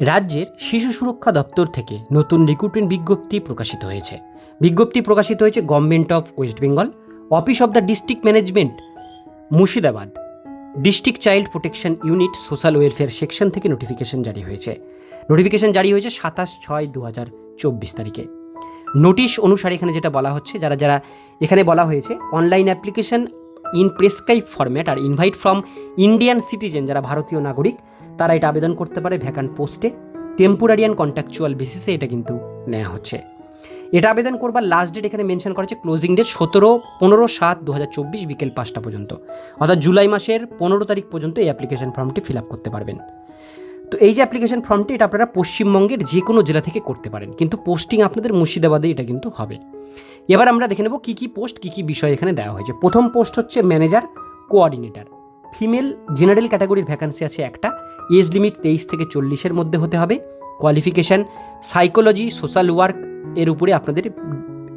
রাজ্যের শিশু সুরক্ষা দপ্তর থেকে নতুন রিক্রুটমেন্ট বিজ্ঞপ্তি প্রকাশিত হয়েছে। বিজ্ঞপ্তি প্রকাশিত হয়েছে government of West Bengal office of the district management Murshidabad. District child protection unit social welfare section থেকে নোটিফিকেশন জারি হয়েছে। নোটিফিকেশন জারি হয়েছে সাতাশ ছয় দু হাজার চব্বিশ তারিখে। নোটিশ অনুসারে এখানে যেটা বলা হচ্ছে, যারা যারা এখানে বলা হয়েছে online application in prescribe format R invite from Indian citizen যারা ভারতীয় নাগরিক তারা এটা আবেদন করতে পারে ভ্যাকান্ট পোস্টে। টেম্পোরারি অ্যান্ড কন্ট্রাকচুয়াল বেসিসে এটা কিন্তু নেওয়া হচ্ছে। এটা আবেদন করবার লাস্ট ডেট এখানে মেনশন করা হচ্ছে ক্লোজিং ডেট সতেরো পনেরো সাত দু হাজার চব্বিশ বিকেল পাঁচটা পর্যন্ত। অর্থাৎ জুলাই মাসের পনেরো তারিখ পর্যন্ত এই অ্যাপ্লিকেশন ফর্মটি ফিল আপ করতে পারবেন। তো এই যে অ্যাপ্লিকেশন ফর্মটি এটা আপনারা পশ্চিমবঙ্গের যে কোনো জেলা থেকে করতে পারেন। কিন্তু পোস্টিং আপনাদের মুর্শিদাবাদে এটা কিন্তু হবে। এবার আমরা দেখে নেব কী কী পোস্ট কী কী বিষয় এখানে দেওয়া হয়েছে। প্রথম পোস্ট হচ্ছে ম্যানেজার কোঅর্ডিনেটর ফিমেল জেনারেল ক্যাটাগরির ভ্যাকান্সি আছে একটা। এজ লিমিট তেইশ থেকে চল্লিশের মধ্যে হতে হবে। কোয়ালিফিকেশান সাইকোলজি সোশ্যাল ওয়ার্ক এর উপরে আপনাদের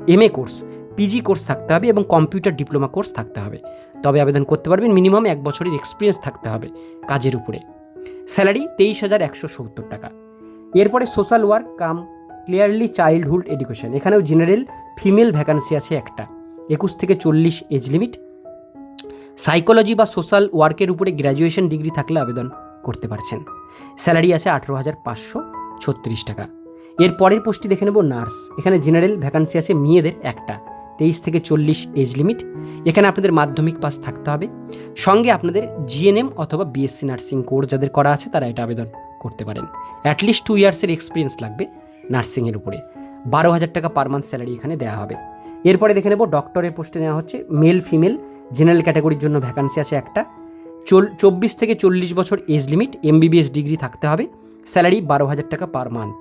M A course PG course থাকতে হবে এবং কম্পিউটার ডিপ্লোমা কোর্স থাকতে হবে। তবে আবেদন করতে পারবেন মিনিমাম এক বছরের এক্সপিরিয়েন্স থাকতে হবে কাজের উপরে। স্যালারি তেইশ হাজার একশো সত্তর টাকা। এরপরে social work cum clearly childhood education এখানেও জেনারেল ফিমেল ভ্যাকান্সি আছে একটা। একুশ থেকে চল্লিশ এজ লিমিট সাইকোলজি বা সোশ্যাল ওয়ার্কের উপরে গ্র্যাজুয়েশন ডিগ্রি থাকলে আবেদন। করতে পারছেন। স্যালারি আছে আঠেরো হাজার পাঁচশো ছত্রিশ টাকা। এর পরের পোস্টটি দেখে নেব নার্স। এখানে জেনারেল ভ্যাকান্সি আছে মেয়েদের একটা। তেইশ থেকে চল্লিশ এজ লিমিট। এখানে আপনাদের মাধ্যমিক পাস থাকতে হবে। সঙ্গে আপনাদের জিএনএম অথবা বিএসসি নার্সিং কোর্স যাদের করা আছে তারা এটা আবেদন করতে পারেন। অ্যাটলিস্ট টু ইয়ার্সের এক্সপিরিয়েন্স লাগবে নার্সিংয়ের উপরে। বারো হাজার টাকা পার মান্থ স্যালারি এখানে দেওয়া হবে। এরপরে দেখে নেব ডক্টরের পোস্টে নেওয়া হচ্ছে মেল ফিমেল জেনারেল ক্যাটাগরির জন্য ভ্যাকান্সি আছে একটা। চব্বিশ থেকে চল্লিশ বছর এজ লিমিট এমবিবিএস ডিগ্রি থাকতে হবে, স্যালারি বারো হাজার টাকা পার মান্থ।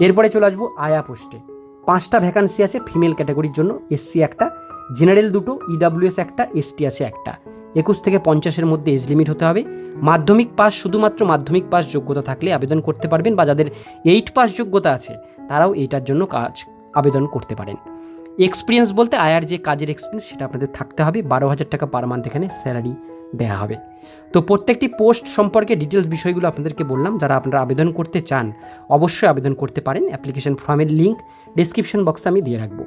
এরপরে চলে আসব আয়া পোস্টে। পাঁচটা ভ্যাকান্সি আছে ফিমেল ক্যাটাগরির জন্য, এসসি একটা, জেনারেল দুটো ইডাব্লিউএস একটা এসটি আছে একটা। একুশ থেকে পঞ্চাশের মধ্যে এজ লিমিট হতে হবে। মাধ্যমিক পাস শুধুমাত্র মাধ্যমিক পাস যোগ্যতা থাকলে আবেদন করতে পারবেন বা যাদের এইট পাস যোগ্যতা আছে, তারাও এইটার জন্য কাজ আবেদন করতে পারেন। এক্সপিরিয়েন্স বলতে আয়ার যে কাজের এক্সপিরিয়েন্স সেটা আপনাদের থাকতে হবে। বারো হাজার টাকা পার মান্থ এখানে স্যালারি দেওয়া হবে। তো প্রত্যেকটি পোস্ট সম্পর্কে ডিটেলস বিষয়গুলো আপনাদেরকে বললাম। যারা আপনারা আবেদন করতে চান, অবশ্যই আবেদন করতে পারেন। অ্যাপ্লিকেশন ফর্মের লিঙ্ক ডিসক্রিপশন বক্সে আমি দিয়ে রাখব।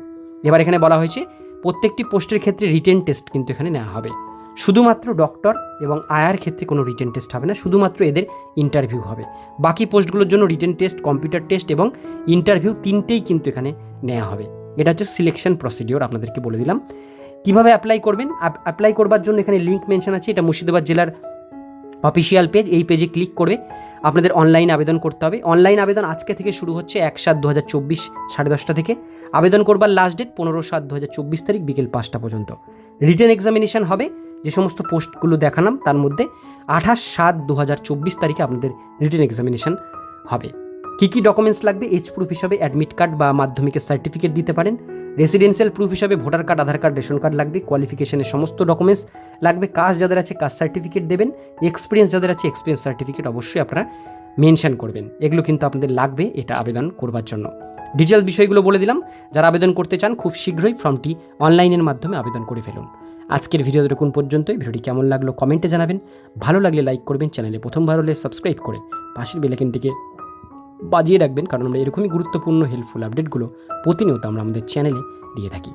এবার এখানে বলা হয়েছে, প্রত্যেকটি পোস্টের ক্ষেত্রে রিটেন টেস্ট কিন্তু এখানে নেওয়া হবে। শুধুমাত্র ডক্টর এবং আয়ার ক্ষেত্রে কোনো রিটেন টেস্ট হবে না, শুধুমাত্র এদের ইন্টারভিউ হবে। বাকি পোস্টগুলোর জন্য রিটেন টেস্ট কম্পিউটার টেস্ট এবং ইন্টারভিউ তিনটেই কিন্তু এখানে নেওয়া হবে। এটা হচ্ছে সিলেকশন প্রসিডিওর আপনাদেরকে বলে দিলাম। কীভাবে অ্যাপ্লাই করবেন? অ্যাপ্লাই করবার জন্য এখানে লিঙ্ক মেনশন আছে, এটা মুর্শিদাবাদ জেলার অফিসিয়াল পেজ এই পেজে ক্লিক করে আপনাদের অনলাইন আবেদন করতে হবে। অনলাইন আবেদন আজকে থেকে শুরু হচ্ছে এক সাত দু হাজার চব্বিশ সাড়ে দশটা থেকে। আবেদন করবার লাস্ট ডেট পনেরো সাত দু হাজার চব্বিশ তারিখ বিকেল পাঁচটা পর্যন্ত। রিটেন এক্সামিনেশন হবে, যে সমস্ত পোস্টগুলো দেখালাম তার মধ্যে আঠাশ সাত দু হাজার চব্বিশ তারিখে আপনাদের রিটেন এক্সামিনেশন হবে। কী কী ডকুমেন্টস লাগবে? এজ প্রুফ হিসাবে অ্যাডমিট কার্ড বা মাধ্যমিকের সার্টিফিকেট দিতে পারেন। রেসিডেন্সিয়াল প্রুফ হিসাবে voter card Aadhaar card ration card লাগবে। কোয়ালিফিকেশনের সমস্ত ডকুমেন্টস লাগবে। কাজ যাদের আছে কাস্ট সার্টিফিকেট দেবেন। এক্সপিরিয়েন্স যাদের আছে এক্সপিরিয়েন্স সার্টিফিকেট অবশ্যই আপনারা মেনশন করবেন। এগুলো কিন্তু আপনাদের লাগবে, এটা আবেদন করবার জন্য। ডিটেলস বিষয়গুলো বলে দিলাম। যারা আবেদন করতে চান, খুব শীঘ্রই ফর্মটি অনলাইনের মাধ্যমে আবেদন করে ফেলুন। আজকের ভিডিও দেখুন পর্যন্তই। ভিডিওটি কেমন লাগল কমেন্টে জানাবেন। ভালো লাগলে লাইক করবেন। চ্যানেলে প্রথমবার হলে সাবস্ক্রাইব করে পাশের বেলাইকেনটিকে বাজিয়ে রাখবেন কারণ আমরা এরকমই গুরুত্বপূর্ণ হেল্পফুল আপডেটগুলো প্রতিনিয়ত আমরা আমাদের চ্যানেলে দিয়ে থাকি।